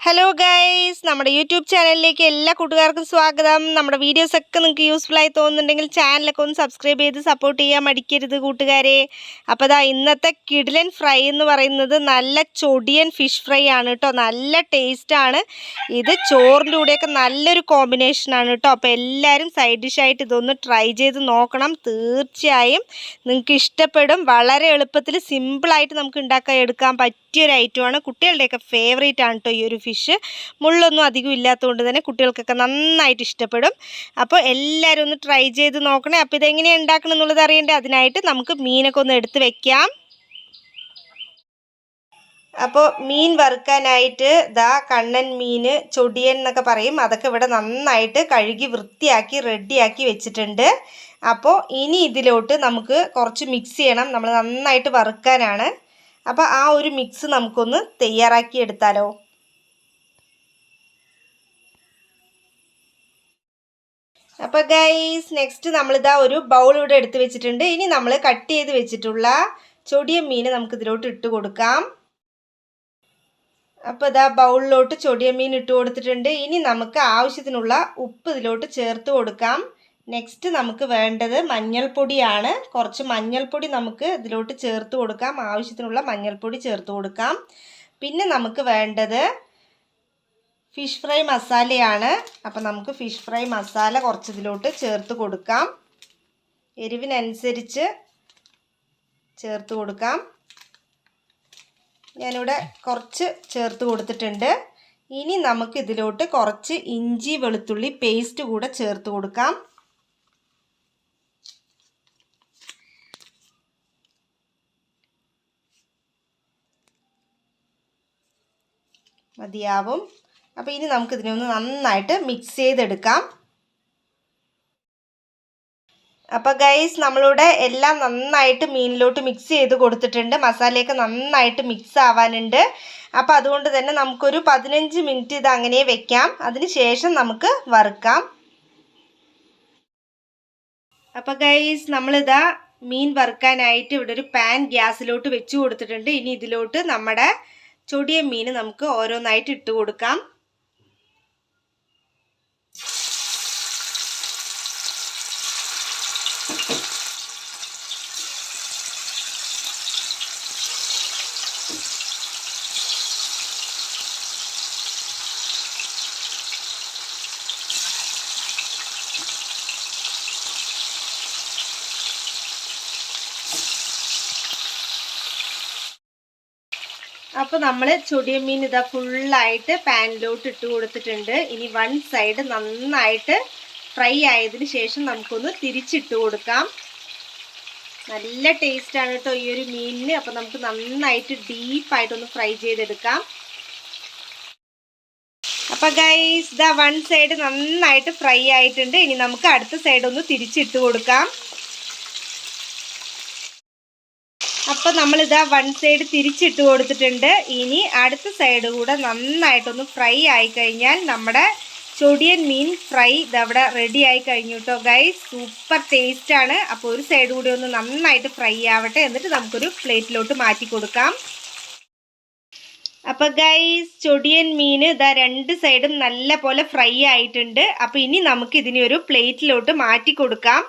Hello guys നമ്മുടെ YouTube ചാനലിലേക്ക് എല്ലാ കൂട്ടുകാർക്കും സ്വാഗതം. നമ്മുടെ വീഡിയോസൊക്കെ നിങ്ങൾക്ക് യൂസ്ഫുൾ ആയി തോന്നുന്നുണ്ടെങ്കിൽ ചാനലൊക്കെ ഒന്ന് സബ്സ്ക്രൈബ് ചെയ്ത് സപ്പോർട്ട് ചെയ്യാൻ മടിക്കരുത് കൂട്ടുകാരെ. അപ്പോൾ ദാ ഇന്നത്തെ കിഡിലൻ ഫ്രൈ എന്ന് പറയുന്നത് നല്ല ചൊടിയൻ ഫിഷ് ഫ്രൈ ആണ് കേട്ടോ നല്ല ടേസ്റ്റാണ് ഇത് ചോറിന്റെ കൂടെയൊക്കെ നല്ലൊരു കോമ്പിനേഷനാണ് കേട്ടോ അപ്പോൾ എല്ലാവരും സൈഡ് ഡിഷായിട്ട് ഇതൊന്ന് ട്രൈ ചെയ്ത് നോക്കണം. തീർച്ചയായും നിങ്ങൾക്ക് ഇഷ്ടപ്പെടും. വളരെ എളുപ്പത്തിൽ സിമ്പിളായിട്ട് നമുക്ക് ഉണ്ടാക്കാൻ എടുക്കാൻ പറ്റിയൊരു ഐറ്റമാണ് കുട്ടികളുടെയൊക്കെ ഫേവറേറ്റ് ആണ് കേട്ടോ ഈ ഒരു ഫിഷ് മുള്ളൊന്നും അധികം ഇല്ലാത്തതുകൊണ്ട് തന്നെ കുട്ടികൾക്കൊക്കെ നന്നായിട്ട് ഇഷ്ടപ്പെടും. അപ്പോൾ എല്ലാവരും ഒന്ന് ട്രൈ ചെയ്ത് നോക്കണേ. അപ്പോൾ ഇതെങ്ങനെയാണ് ഉണ്ടാക്കണം എന്നുള്ളത് അറിയണ്ടേ? അതിനായിട്ട് നമുക്ക് മീനൊക്കെ ഒന്ന് എടുത്ത് വെക്കാം. അപ്പോൾ മീൻ വറുക്കാനായിട്ട് ദാ കണ്ണൻ മീൻ ചൊടിയൻ എന്നൊക്കെ പറയും. അതൊക്കെ ഇവിടെ നന്നായിട്ട് കഴുകി വൃത്തിയാക്കി റെഡിയാക്കി വെച്ചിട്ടുണ്ട്. അപ്പോൾ ഇനി ഇതിലോട്ട് നമുക്ക് കുറച്ച് മിക്സ് ചെയ്യണം. നമ്മൾ നന്നായിട്ട് വറുക്കാനാണ്. അപ്പോൾ ആ ഒരു മിക്സ് നമുക്കൊന്ന് തയ്യാറാക്കി എടുത്താലോ? അപ്പോൾ ഗൈസ് നെക്സ്റ്റ് നമ്മളിതാ ഒരു ബൗൾ ഇവിടെ എടുത്ത് വെച്ചിട്ടുണ്ട്. ഇനി നമ്മൾ കട്ട് ചെയ്ത് വെച്ചിട്ടുള്ള ചൊടിയ മീൻ നമുക്ക് ഇതിലോട്ട് ഇട്ട് കൊടുക്കാം. അപ്പോൾ ഇതാ ബൗളിലോട്ട് ചൊടിയ മീൻ ഇട്ട് കൊടുത്തിട്ടുണ്ട്. ഇനി നമുക്ക് ആവശ്യത്തിനുള്ള ഉപ്പ് ഇതിലോട്ട് ചേർത്ത് കൊടുക്കാം. നെക്സ്റ്റ് നമുക്ക് വേണ്ടത് മഞ്ഞൾപ്പൊടിയാണ്. കുറച്ച് മഞ്ഞൾപ്പൊടി നമുക്ക് ഇതിലോട്ട് ചേർത്ത് കൊടുക്കാം. ആവശ്യത്തിനുള്ള മഞ്ഞൾപ്പൊടി ചേർത്ത് കൊടുക്കാം. പിന്നെ നമുക്ക് വേണ്ടത് ഫിഷ് ഫ്രൈ മസാലയാണ് അപ്പം നമുക്ക് ഫിഷ് ഫ്രൈ മസാല കുറച്ച് ഇതിലോട്ട് ചേർത്ത് കൊടുക്കാം. എരിവിനനുസരിച്ച് ചേർത്ത് കൊടുക്കാം. ഞാനിവിടെ കുറച്ച് ചേർത്ത് കൊടുത്തിട്ടുണ്ട്. ഇനി നമുക്ക് ഇതിലോട്ട് കുറച്ച് ഇഞ്ചി വെളുത്തുള്ളി പേസ്റ്റ് കൂടെ ചേർത്ത് കൊടുക്കാം. മതിയാവും. അപ്പോൾ ഇനി നമുക്കിതിനെ ഒന്ന് നന്നായിട്ട് മിക്സ് ചെയ്തെടുക്കാം. അപ്പോൾ ഗൈസ് നമ്മളിവിടെ എല്ലാം നന്നായിട്ട് മീനിലോട്ട് മിക്സ് ചെയ്ത് കൊടുത്തിട്ടുണ്ട്. മസാലയൊക്കെ നന്നായിട്ട് മിക്സ് ആവാനുണ്ട്. അപ്പോൾ അതുകൊണ്ട് തന്നെ നമുക്കൊരു പതിനഞ്ച് മിനിറ്റ് ഇത് അങ്ങനെ വെക്കാം. അതിന് ശേഷം നമുക്ക് വറുക്കാം. അപ്പോൾ ഗൈസ് നമ്മളിതാ മീൻ വറുക്കാനായിട്ട് ഇവിടെ ഒരു പാൻ ഗ്യാസിലോട്ട് വെച്ച് കൊടുത്തിട്ടുണ്ട്. ഇനി ഇതിലോട്ട് നമ്മുടെ ചൊടിയ മീൻ നമുക്ക് ഓരോന്നായിട്ട് ഇട്ട് കൊടുക്കാം. അപ്പോൾ നമ്മൾ ചൊടിയമീൻ ഇതാ ഫുള്ളായിട്ട് പാനിലോട്ട് ഇട്ട് കൊടുത്തിട്ടുണ്ട്. ഇനി വൺ സൈഡ് നന്നായിട്ട് ഫ്രൈ ആയതിന് ശേഷം നമുക്കൊന്ന് തിരിച്ചിട്ട് കൊടുക്കാം. നല്ല ടേസ്റ്റാണ് കേട്ടോ ഈ ഒരു മീനിന്. അപ്പോൾ നമുക്ക് നന്നായിട്ട് ഡീപ്പായിട്ടൊന്ന് ഫ്രൈ ചെയ്തെടുക്കാം. അപ്പോൾ ഗൈസ് ഇതാ വൺ സൈഡ് നന്നായിട്ട് ഫ്രൈ ആയിട്ടുണ്ട്. ഇനി നമുക്ക് അടുത്ത സൈഡ് ഒന്ന് തിരിച്ചിട്ട് കൊടുക്കാം. അപ്പോൾ നമ്മളിതാ വൺ സൈഡ് തിരിച്ചിട്ട് കൊടുത്തിട്ടുണ്ട്. ഇനി അടുത്ത സൈഡ് കൂടെ നന്നായിട്ടൊന്ന് ഫ്രൈ ആയി കഴിഞ്ഞാൽ നമ്മുടെ ചൊടിയൻ മീൻ ഫ്രൈ ഇതവിടെ റെഡി ആയി കഴിഞ്ഞു കേട്ടോ ഗൈസ് സൂപ്പർ ടേസ്റ്റാണ് അപ്പോൾ ഒരു സൈഡ് കൂടി ഒന്ന് നന്നായിട്ട് ഫ്രൈ ആവട്ടെ എന്നിട്ട് നമുക്കൊരു പ്ലേറ്റിലോട്ട് മാറ്റി കൊടുക്കാം. അപ്പോൾ ഗൈസ് ചൊടിയൻ മീൻ ഇതാ രണ്ട് സൈഡും നല്ല പോലെ ഫ്രൈ ആയിട്ടുണ്ട്. അപ്പോൾ ഇനി നമുക്ക് ഇതിനെ ഒരു പ്ലേറ്റിലോട്ട് മാറ്റി കൊടുക്കാം.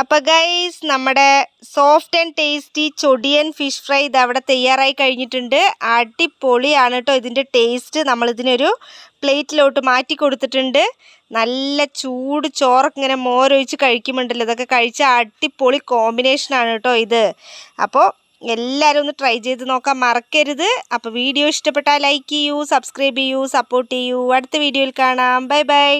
അപ്പോൾ ഗൈസ് നമ്മുടെ സോഫ്റ്റ് ആൻഡ് ടേസ്റ്റി ചൊടിയൻ ഫിഷ് ഫ്രൈ ഇത് അവിടെ തയ്യാറായി കഴിഞ്ഞിട്ടുണ്ട്. അടിപൊളിയാണ് കേട്ടോ ഇതിന്റെ ടേസ്റ്റ് നമ്മളിതിനൊരു പ്ലേറ്റിലോട്ട് മാറ്റി കൊടുത്തിട്ടുണ്ട്. നല്ല ചൂട് ചോറൊക്കെ ഇങ്ങനെ മോരൊഴിച്ച് കഴിക്കുമ്പോണ്ടല്ലോ ഇതൊക്കെ കഴിച്ച അടിപൊളി കോമ്പിനേഷനാണ് കേട്ടോ ഇത്. അപ്പോൾ എല്ലാവരും ഒന്ന് ട്രൈ ചെയ്ത് നോക്കാൻ മറക്കരുത്. അപ്പോൾ വീഡിയോ ഇഷ്ടപ്പെട്ടാൽ ലൈക്ക് ചെയ്യൂ സബ്സ്ക്രൈബ് ചെയ്യൂ സപ്പോർട്ട് ചെയ്യൂ. അടുത്ത വീഡിയോയിൽ കാണാം. Bye bye